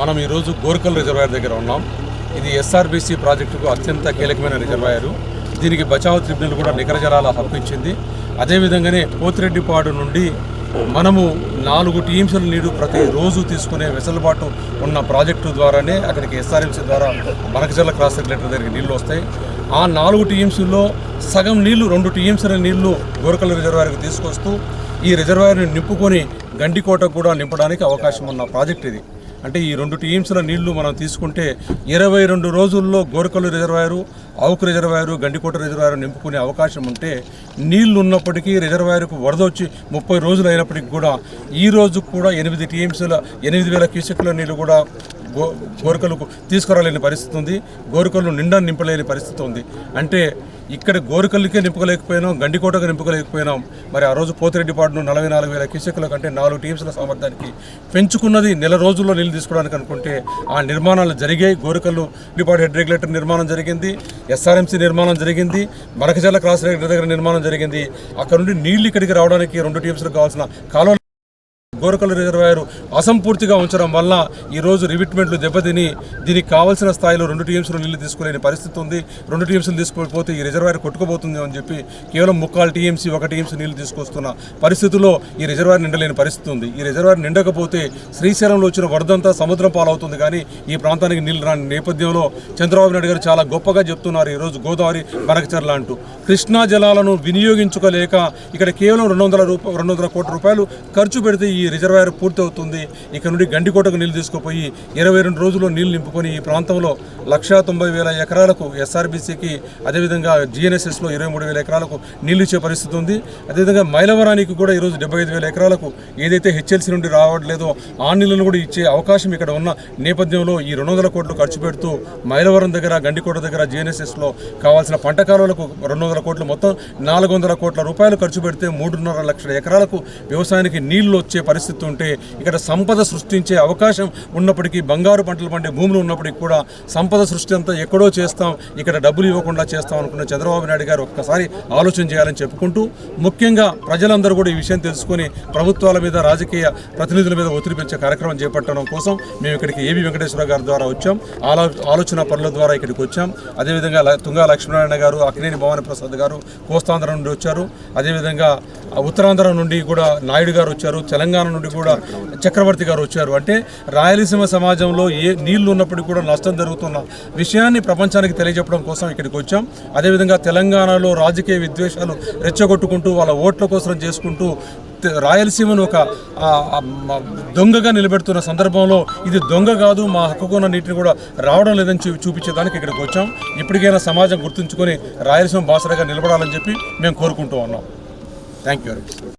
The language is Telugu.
మనం ఈరోజు గోర్కల్ రిజర్వాయర్ దగ్గర ఉన్నాం. ఇది ఎస్ఆర్బీసీ ప్రాజెక్టుకు అత్యంత కీలకమైన రిజర్వాయరు. దీనికి బచావ్ ట్రిబ్యునల్ కూడా నికర జలాల హక్కు ఇచ్చింది. అదేవిధంగానే పోతిరెడ్డిపాడు నుండి మనము నాలుగు టీమ్స్ల నీరు ప్రతిరోజు తీసుకునే వెసులుబాటు ఉన్న ప్రాజెక్టు ద్వారానే అక్కడికి ఎస్ఆర్ఎంసీ ద్వారా మనకజల్ల క్రాస్ రెగ్యులేటర్ దగ్గరికి నీళ్ళు వస్తాయి. ఆ నాలుగు టీఎంసీల్లో సగం నీళ్ళు రెండు టీఎంసీల నీళ్ళు గోరకల రిజర్వాయర్కి తీసుకొస్తూ ఈ రిజర్వాయర్ని నింపుకొని గండికోటకు కూడా నింపడానికి అవకాశం ఉన్న ప్రాజెక్ట్ ఇది. అంటే ఈ రెండు టీమ్స్ల నీళ్ళు మనం తీసుకుంటే ఇరవై రెండు రోజుల్లో Gorakallu reservoir Avuku reservoir Gandikota reservoir నింపుకునే అవకాశం ఉంటే నీళ్ళు ఉన్నప్పటికీ రిజర్వాయర్కు వరద వచ్చి ముప్పై రోజులు అయినప్పటికీ కూడా ఈ రోజు కూడా ఎనిమిది టీఎంసీల ఎనిమిది వేల క్యూసెక్ల నీళ్ళు కూడా గో గోరికలకు తీసుకురాలేని పరిస్థితి ఉంది. గోరికలు నిండా నింపలేని పరిస్థితి ఉంది. అంటే ఇక్కడ గోరికలకే నింపుకోలేకపోయినాం గండికోటకు నింపుకోలేకపోయినాం. మరి ఆ రోజు పోతిరెడ్డిపాడును నలభై నాలుగు వేల క్యూసెక్ల కంటే నాలుగు టీమ్స్ల సామర్థ్యానికి పెంచుకున్నది నెల రోజుల్లో నీళ్ళు తీసుకోవడానికి అనుకుంటే ఆ నిర్మాణాలు జరిగాయి. గోరికల్లు డిపార్ట్ హెడ్ రెగ్యులేటర్ నిర్మాణం జరిగింది ఎస్ఆర్ఎంసీ నిర్మాణం జరిగింది మరకజల క్రాస్ రెగ్యులేటర్ దగ్గర నిర్మాణం జరిగింది. అక్కడ నుండి నీళ్ళు ఇక్కడికి రావడానికి రెండు టీమ్స్లకు కావాల్సిన కాలువ గోరకల్ రిజర్వాయర్ అసంపూర్తిగా ఉంచడం వల్ల ఈరోజు రివిట్మెంట్లు దెబ్బతిని దీనికి కావాల్సిన స్థాయిలో రెండు టీమ్స్లో నీళ్ళు తీసుకోలేని పరిస్థితి ఉంది. రెండు టీమ్స్లు తీసుకోకపోతే ఈ రిజర్వాయర్ కొట్టుకుపోతుంది అని చెప్పి కేవలం ముక్కాలు టీఎంసీ ఒక టీఎంసీ నీళ్ళు తీసుకొస్తున్న పరిస్థితుల్లో ఈ రిజర్వాయర్ నిండలేని పరిస్థితి ఉంది. ఈ రిజర్వాయర్ నిండకపోతే శ్రీశైలంలో వచ్చిన వరదంతా సముద్రం పాలవుతుంది కానీ ఈ ప్రాంతానికి నీళ్ళు రాని నేపథ్యంలో చంద్రబాబు నాయుడు గారు చాలా గొప్పగా చెప్తున్నారు ఈరోజు గోదావరి బనకచర్ల అంటూ. కృష్ణా జలాలను వినియోగించుకోలేక ఇక్కడ కేవలం రెండు వందల రూప రెండు వందల కోట్ల రూపాయలు ఖర్చు పెడితే ఈ రిజర్వాయర్ పూర్తవుతుంది. ఇక్కడ నుండి గండికోటకు నీళ్ళు తీసుకుపోయి ఇరవై రెండు రోజుల్లో నీళ్ళు నింపుకొని ఈ ప్రాంతంలో లక్షా తొంభై వేల ఎకరాలకు ఎస్ఆర్బీసీకి అదేవిధంగా జిఎన్ఎస్ఎస్లో ఇరవై మూడు వేల ఎకరాలకు నీళ్ళు ఇచ్చే పరిస్థితి ఉంది. అదేవిధంగా మైలవరానికి కూడా ఈరోజు డెబ్బై ఐదు వేల ఎకరాలకు ఏదైతే హెచ్ఎల్సీ నుండి రావట్లేదో ఆ నీళ్ళను కూడా ఇచ్చే అవకాశం ఇక్కడ ఉన్న నేపథ్యంలో ఈ రెండు వందల కోట్లు ఖర్చు పెడుతూ మైలవరం దగ్గర గండికోట దగ్గర జిఎన్ఎస్ఎస్లో కావాల్సిన పంట కాలువలకు రెండు వందల కోట్లు మొత్తం నాలుగు వందల కోట్ల రూపాయలు ఖర్చు పెడితే మూడున్నర లక్షల ఎకరాలకు వ్యవసాయానికి నీళ్ళు వచ్చే పరిస్థితి ఉంటే ఇక్కడ సంపద సృష్టించే అవకాశం ఉన్నప్పటికీ బంగారు పంటలు పండే భూములు ఉన్నప్పటికీ కూడా సంపద సృష్టి అంతా ఎక్కడో చేస్తాం ఇక్కడ డబ్బులు ఇవ్వకుండా చేస్తాం అనుకున్న చంద్రబాబు నాయుడు గారు ఒక్కసారి ఆలోచన చేయాలని చెప్పుకుంటూ ముఖ్యంగా ప్రజలందరూ కూడా ఈ విషయం తెలుసుకొని ప్రభుత్వాల మీద రాజకీయ ప్రతినిధుల మీద ఒత్తిడి పెంచే కార్యక్రమం చేపట్టడం కోసం మేము ఇక్కడికి ఏబి వెంకటేశ్వర గారి ద్వారా వచ్చాం ఆలో ఆలోచన పనుల ద్వారా ఇక్కడికి వచ్చాం. అదేవిధంగా ల- తుంగా లక్ష్మీనారాయణ గారు అక్కినేని భవాని ప్రసాద్ గారు కోస్తాంధ్ర నుండి వచ్చారు. అదేవిధంగా ఉత్తరాంధ్ర నుండి కూడా నాయుడు గారు వచ్చారు తెలంగాణ నుండి కూడా చక్రవర్తి గారు వచ్చారు. అంటే రాయలసీమ సమాజంలో ఏ నీళ్ళు ఉన్నప్పటికీ కూడా నష్టం జరుగుతున్న విషయాన్ని ప్రపంచానికి తెలియజెప్పడం కోసం ఇక్కడికి వచ్చాం. అదేవిధంగా తెలంగాణలో రాజకీయ విద్వేషాలు రెచ్చగొట్టుకుంటూ వాళ్ళ ఓట్ల కోసం చేసుకుంటూ రాయలసీమను ఒక దొంగగా నిలబెడుతున్న సందర్భంలో ఇది దొంగ కాదు మా హక్కుకున్న నీటిని కూడా రావడం లేదని చూపించేదానికి ఇక్కడికి వచ్చాం. ఇప్పటికైనా సమాజం గుర్తుంచుకొని రాయలసీమ బాసరగా నిలబడాలని చెప్పి మేము కోరుకుంటూ ఉన్నాం. Thank you.